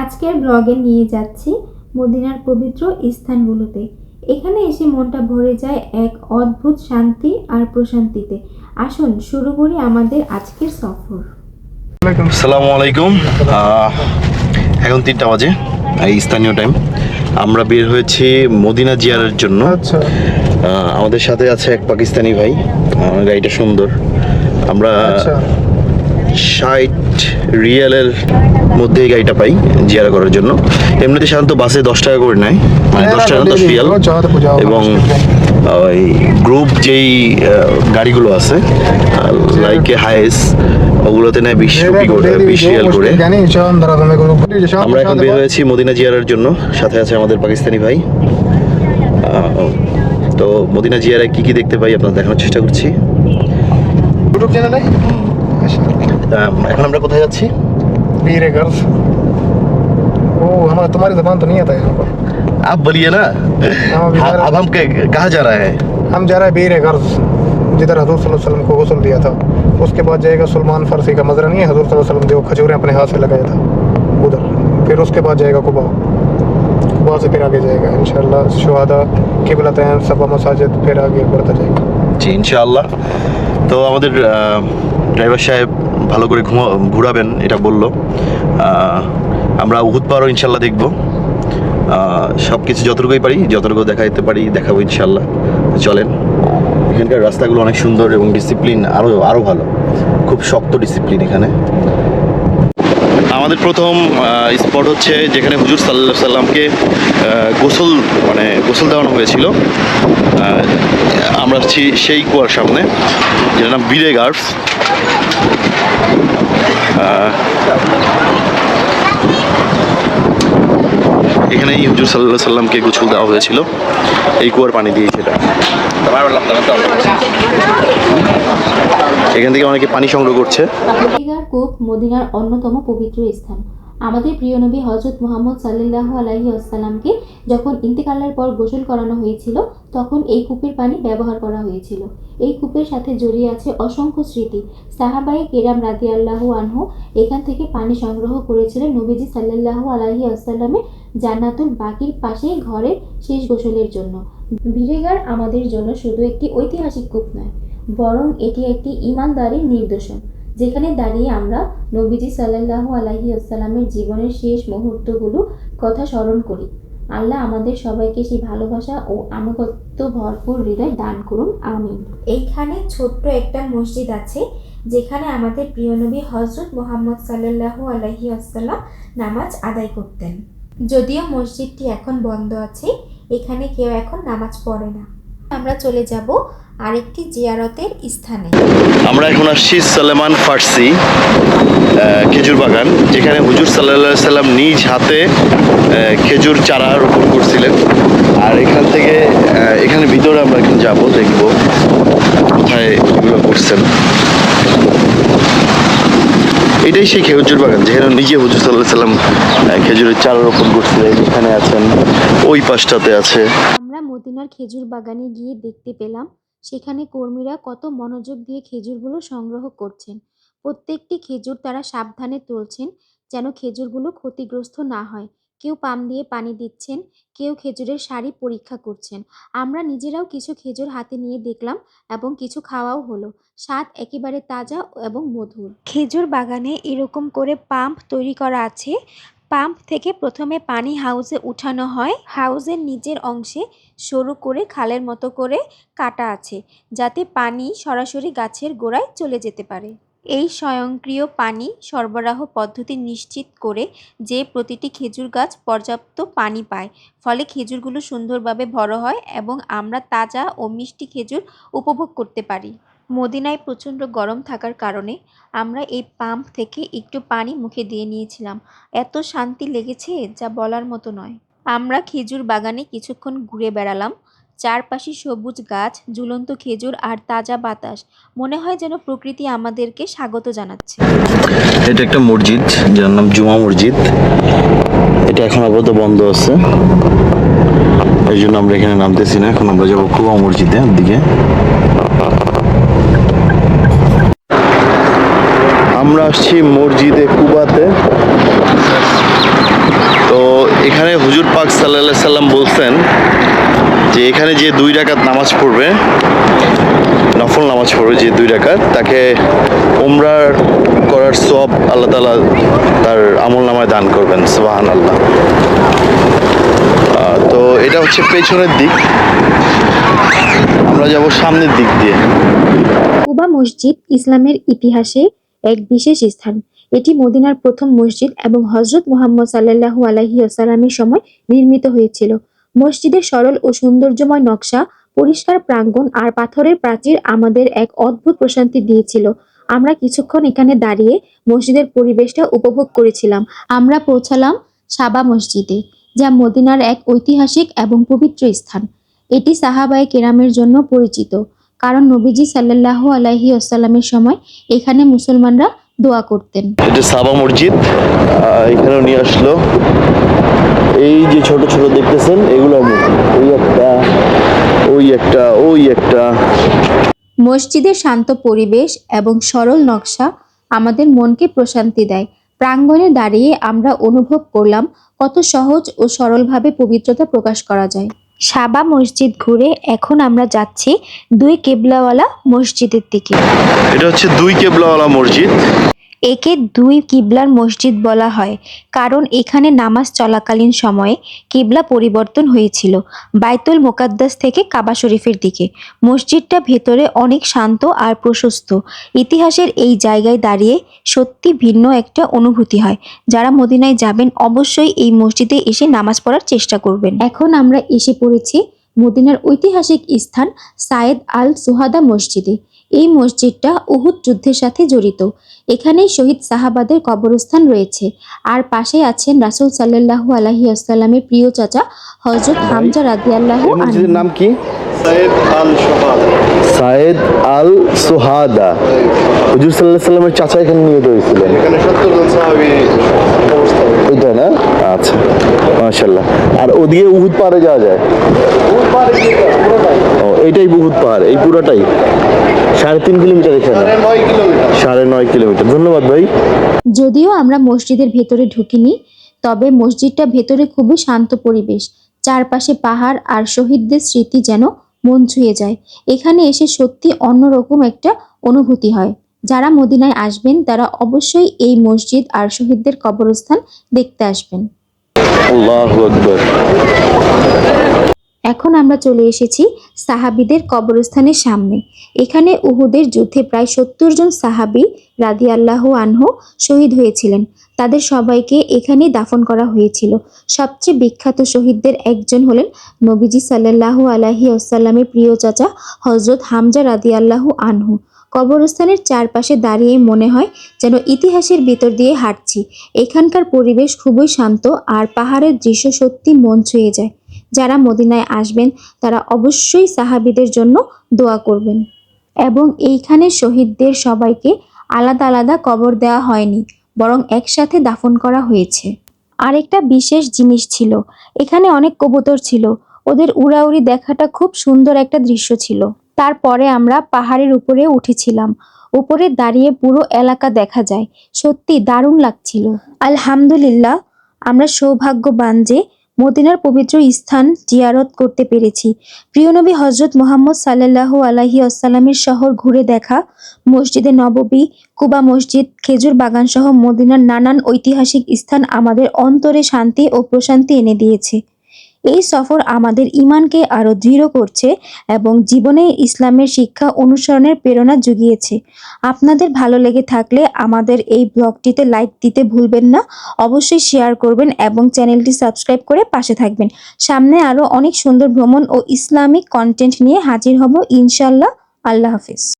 আজকের ব্লগে নিয়ে যাচ্ছি মদিনার পবিত্র স্থানগুলোতে। এখানে এসে মনটা ভরে যায় এক অদ্ভুত শান্তি আর প্রশান্তিতে। আসুন শুরু করি আমাদের আজকের সফর। আসসালামু। আলাইকুম। আহ, এখন তিনটা বাজে এই স্থানীয় টাইম আমরা বের হয়েছি মদিনা জিয়ারের জন্য। আচ্ছা। আমাদের সাথে আছে এক পাকিস্তানি ভাই। গাড়িটা সুন্দর। আমরা আচ্ছা। ষাট রিয়ালের মধ্যে এই গাড়িটা পাই জিয়ারা করার জন্য। এমনিতে সাধারণত বাসে দশ টাকা করে নেয়। মানে দশ টাকা দশ রিয়াল এবং ওই গ্রুপ যেই গাড়িগুলো আছে লাইক হাইস ওগুলোতে নেয় বিশ রুপি করে, বিশ রিয়াল করে। আমরা এখন বের হয়েছি মদিনা জিয়ারার জন্য। সাথে আছে আমাদের পাকিস্তানি ভাই। তো মদিনা জিয়ারায় কি কি দেখতে পাই আপনার দেখানোর চেষ্টা করছি। ইউটিউব চ্যানেলে এখন আমরা কোথায় যাচ্ছি वीर गर्ल्स ओ हमारा तुम्हारी जबान तो नहीं आता है यहाँ पर आप बोलिए ना हाँ, बिहार- अब हम क- कहाँ जा रहा है हम जा रहे हैं वीर गर्ल्स जिधर हजूर सल्लल्लाहु अलैहि वसल्लम को गसल दिया था उसके बाद जाएगा सलमान फारसी का मजरा नहीं है हजूर सल्लल्लाहु अलैहि वसल्लम जो खजूरें अपने हाथ से लगाया था उधर फिर उसके बाद जाएगा कुबा कुबा से फिर आगे जाएगा इंशाल्लाह शुहादा किबलतैन सबा मसाजिद फिर आगे बढ़ता जाएगा জি ইনশাআল্লাহ তো আমাদের ড্রাইভার সাহেব ভালো করে ঘুমা ঘুরাবেন, এটা বলল। আমরা উহুদ পাহাড়ও ইনশাল্লাহ দেখব। সব কিছু যতটুকুই পারি, যতটুকু দেখাইতে পারি, দেখাবো ইনশাল্লাহ। চলেন। এখানকার রাস্তাগুলো অনেক সুন্দর এবং ডিসিপ্লিন আরও আরও ভালো। খুব শক্ত ডিসিপ্লিন এখানে। আমাদের প্রথম স্পট হচ্ছে যেখানে হুজুর সাল্লাহ সাল্লামকে গোসল মানে গোসল দেওয়ানো হয়েছিল। আমরা সেই কুয়ার সামনে, যেটার নাম বিরে গার্ডস। এখানেই হুজুর সাল্লাহ সাল্লামকে গোসল দেওয়া হয়েছিল। এই কুয়ার পানি দিয়ে সেটা। এখান থেকে অনেকে পানি সংগ্রহ করছে। মদিনার অন্যতম পবিত্র স্থান। আমাদের প্রিয় নবী হজরত মোহাম্মদ সাল্লাল্লাহু আলাইহি আসসালামকে যখন ইন্তেকালের পর গোসল করানো হয়েছিল, তখন এই কূপের পানি ব্যবহার করা হয়েছিল। এই কূপের সাথে জড়িয়ে আছে অসংখ্য স্মৃতি। সাহাবাই কেরাম রাদি আল্লাহু আনহু এখান থেকে পানি সংগ্রহ করেছিলেন নবীজি সাল্লাল্লাহু আলাইহি আসাল্লামের জান্নাতুল বাকির পাশেই ঘরের শেষ গোসলের জন্য। ভিরেগার আমাদের জন্য শুধু একটি ঐতিহাসিক কূপ নয়, বরং এটি একটি ইমানদারির নির্দেশন যেখানে দাঁড়িয়ে আমরা নবীজি সাল্লাল্লাহু আলাইহি আসসালামের জীবনের শেষ মুহূর্তগুলো কথা স্মরণ করি। আল্লাহ আমাদের সবাইকে সেই ভালোবাসা ও আনুগত্য ভরপুর হৃদয় দান করুন, আমিন। এইখানে ছোট্ট একটা মসজিদ আছে, যেখানে আমাদের প্রিয় নবী হজরত মোহাম্মদ সাল্লাল্লাহু আলাইহি আসসালাম নামাজ আদায় করতেন। যদিও মসজিদটি এখন বন্ধ আছে, এখানে কেউ এখন নামাজ পড়ে না। আমরা চলে যাব আরেকটি জিয়ারতের স্থানে। আমরা এখন আসছি সালেমান ফার্সি খেজুর বাগান, যেখানে হুজুর সাল্লাহ সাল্লাম নিজ হাতে খেজুর চারা রোপণ করছিলেন। আর এখান থেকে এখানে ভিতরে আমরা এখন যাব, দেখব কোথায় এগুলো করছেন। এটাই সেই খেজুর বাগান, যেখানে নিজে হুজুর সাল্লাহ সাল্লাম খেজুরের চারা রোপণ করছিলেন, এখানে আছেন, ওই পাশটাতে আছে। আমরা খেজুর বাগানে গিয়ে দেখতে পেলাম, সেখানে কর্মীরা কত মনোযোগ দিয়ে খেজুরগুলো সংগ্রহ করছেন। প্রত্যেকটি খেজুর তারা সাবধানে তুলছেন যেন খেজুরগুলো ক্ষতিগ্রস্ত না হয়। কেউ পাম দিয়ে পানি দিচ্ছেন, কেউ খেজুরের শাড়ি পরীক্ষা করছেন। আমরা নিজেরাও কিছু খেজুর হাতে নিয়ে দেখলাম এবং কিছু খাওয়াও হলো। স্বাদ একেবারে তাজা এবং মধুর। খেজুর বাগানে এরকম করে পাম্প তৈরি করা আছে পাম্প থেকে প্রথমে পানি হাউসে উঠানো হয়। হাউসের নিচের অংশে সরু করে খালের মতো করে কাটা আছে, যাতে পানি সরাসরি গাছের গোড়ায় চলে যেতে পারে। এই স্বয়ংক্রিয় পানি সরবরাহ পদ্ধতি নিশ্চিত করে যে প্রতিটি খেজুর গাছ পর্যাপ্ত পানি পায়, ফলে খেজুরগুলো সুন্দরভাবে বড় হয় এবং আমরা তাজা ও মিষ্টি খেজুর উপভোগ করতে পারি। মদিনায় প্রচণ্ড গরম থাকার কারণে আমরা এই পাম্প থেকে একটু পানি মুখে দিয়ে নিয়েছিলাম। এত শান্তি লেগেছে যা বলার মতো নয়। আমরা খেজুর বাগানে কিছুক্ষণ ঘুরে বেড়ালাম। চারপাশে সবুজ গাছ, ঝুলন্ত খেজুর আর তাজা বাতাস। মনে হয় যেন প্রকৃতি আমাদেরকে স্বাগত জানাচ্ছে। এটা একটা মসজিদ, যার নাম জুমা মসজিদ। এটা এখন আপাতত বন্ধ আছে। এই জন্য আমরা এখানে নামতেছি না। এখন আমরা যাব কুয়া মসজিদের দিকে। আমরা আসছি মসজিদে কুবাতে। তো এখানে হুজুর পাক সাল্লাহ সাল্লাম বলছেন যে এখানে যে দুই ডাকাত নামাজ পড়বে, নফল নামাজ পড়বে যে দুই রাকাত, তাকে উমরার করার সব আল্লাহ তালা তার আমল নামায় দান করবেন সুবাহান আল্লাহ তো এটা হচ্ছে পেছনের দিক। আমরা যাব সামনের দিক দিয়ে। কুবা মসজিদ ইসলামের ইতিহাসে এক বিশেষ স্থান। এটি মদিনার প্রথম মসজিদ এবং হজরত মোহাম্মদ সাল্লাল্লাহু আলাইহি আসাল্লামের সময় নির্মিত হয়েছিল। মসজিদের সরল ও সৌন্দর্যময় নকশা, পরিষ্কার প্রাঙ্গণ আর পাথরের প্রাচীর আমাদের এক অদ্ভুত প্রশান্তি দিয়েছিল। আমরা কিছুক্ষণ এখানে দাঁড়িয়ে মসজিদের পরিবেশটা উপভোগ করেছিলাম। আমরা পৌঁছালাম সাবা মসজিদে, যা মদিনার এক ঐতিহাসিক এবং পবিত্র স্থান। এটি সাহাবায়ে কেরামের জন্য পরিচিত। কারণ নবীজি সাল্লাল্লাহু আলাইহি আসাল্লামের সময় এখানে মুসলমানরা দোয়া করতেন। এটা সাবা মসজিদ আহ, এখানেও নিয়ে আসলো। এই যে ছোট ছোট দেখতেছেন এগুলো ওই একটা ওই একটা ওই একটা। মসজিদের শান্ত পরিবেশ এবং সরল নকশা আমাদের মনকে প্রশান্তি দেয়। প্রাঙ্গণে দাঁড়িয়ে আমরা অনুভব করলাম কত সহজ ও সরলভাবে পবিত্রতা প্রকাশ করা যায়। সাবা মসজিদ ঘুরে এখন আমরা যাচ্ছি দুই কেবলাওয়ালা মসজিদের দিকে। এটা হচ্ছে দুই কেবলাওয়ালা মসজিদ। একে দুই কিবলার মসজিদ বলা হয়, কারণ এখানে নামাজ চলাকালীন সময়ে কিবলা পরিবর্তন হয়েছিল বাইতুল মোকাদ্দাস থেকে কাবা শরীফের দিকে। মসজিদটা ভেতরে অনেক শান্ত আর প্রশস্ত। ইতিহাসের এই জায়গায় দাঁড়িয়ে সত্যি ভিন্ন একটা অনুভূতি হয়। যারা মদিনায় যাবেন, অবশ্যই এই মসজিদে এসে নামাজ পড়ার চেষ্টা করবেন। এখন আমরা এসে পড়েছি মদিনার ঐতিহাসিক স্থান সায়েদ আল সুহাদা মসজিদে। এই মসজিদটা উহুদ যুদ্ধের সাথে জড়িত। এখানেই শহীদ সাহাবাদের কবরস্থান রয়েছে। আর পাশে আছেন রাসূল সাল্লাল্লাহু আলাইহি আসাল্লামের প্রিয় চাচা হজরত হামজা রাদিয়াল্লাহু এই মসজিদের নাম কি? সায়েদ আল সোহাদা। হুজুর সাল্লাহ সাল্লামের চাচা এখানে নিহত হয়েছিলেন। এখানে সত্তর সাহাবি ওইটা না? আচ্ছা মাশাল্লাহ আর ওদিকে উহুদ পাহাড়ে যাওয়া যায়? এইটাই বহুত পাহাড় এই পুরোটাই। সাড়ে তিন কিলোমিটার এখানে। সাড়ে নয় কিলোমিটার। ধন্যবাদ ভাই। যদিও আমরা মসজিদের ভেতরে ঢুকিনি তবে মসজিদটা ভেতরে খুবই শান্ত পরিবেশ। চারপাশে পাহাড় আর শহীদদের স্মৃতি যেন মন ছুঁয়ে যায়। এখানে এসে সত্যি অন্যরকম একটা অনুভূতি হয়। যারা মদিনায় আসবেন তারা অবশ্যই এই মসজিদ আর শহীদদের কবরস্থান দেখতে আসবেন। আল্লাহ আকবর। এখন আমরা চলে এসেছি সাহাবিদের কবরস্থানের সামনে। এখানে উহুদের যুদ্ধে প্রায় সত্তর জন সাহাবি রাদি আল্লাহ আনহু শহীদ হয়েছিলেন। তাদের সবাইকে এখানেই দাফন করা হয়েছিল। সবচেয়ে বিখ্যাত শহীদদের একজন হলেন নবীজি সাল্লাল্লাহু আলাহি আসাল্লামের প্রিয় চাচা হজরত হামজা রাদি আল্লাহ আনহু। কবরস্থানের চারপাশে দাঁড়িয়ে মনে হয় যেন ইতিহাসের ভিতর দিয়ে হাঁটছি। এখানকার পরিবেশ খুবই শান্ত আর পাহাড়ের দৃশ্য সত্যি মন ছুঁয়ে যায়। যারা মদিনায় আসবেন, তারা অবশ্যই সাহাবিদের জন্য দোয়া করবেন। এবং এইখানে শহীদদের সবাইকে আলাদা আলাদা কবর দেওয়া হয়নি, বরং একসাথে দাফন করা হয়েছে। আরেকটা বিশেষ জিনিস ছিল, এখানে অনেক কবুতর ছিল, ওদের উড়াউড়ি দেখাটা খুব সুন্দর একটা দৃশ্য ছিল। তারপরে আমরা পাহাড়ের উপরে উঠেছিলাম, উপরে দাঁড়িয়ে পুরো এলাকা দেখা যায় সত্যি দারুণ লাগছিল। আলহামদুলিল্লাহ, আমরা সৌভাগ্যবান যে মদিনার পবিত্র স্থান জিয়ারত করতে পেরেছি। প্রিয়নবী হজরত মোহাম্মদ সাল্লাহ আলাহি আসসালামের শহর ঘুরে দেখা, মসজিদে নববী, কুবা মসজিদ, খেজুর বাগান সহ মদিনার নানান ঐতিহাসিক স্থান আমাদের অন্তরে শান্তি ও প্রশান্তি এনে দিয়েছে। এই সফর আমাদের ইমানকে আরও দৃঢ় করছে এবং জীবনে ইসলামের শিক্ষা অনুসরণের প্রেরণা জুগিয়েছে। আপনাদের ভালো লেগে থাকলে আমাদের এই ব্লগটিতে লাইক দিতে ভুলবেন না। অবশ্যই শেয়ার করবেন এবং চ্যানেলটি সাবস্ক্রাইব করে পাশে থাকবেন। সামনে আরও অনেক সুন্দর ভ্রমণ ও ইসলামিক কন্টেন্ট নিয়ে হাজির হব ইনশাল্লাহ আল্লাহ হাফিজ।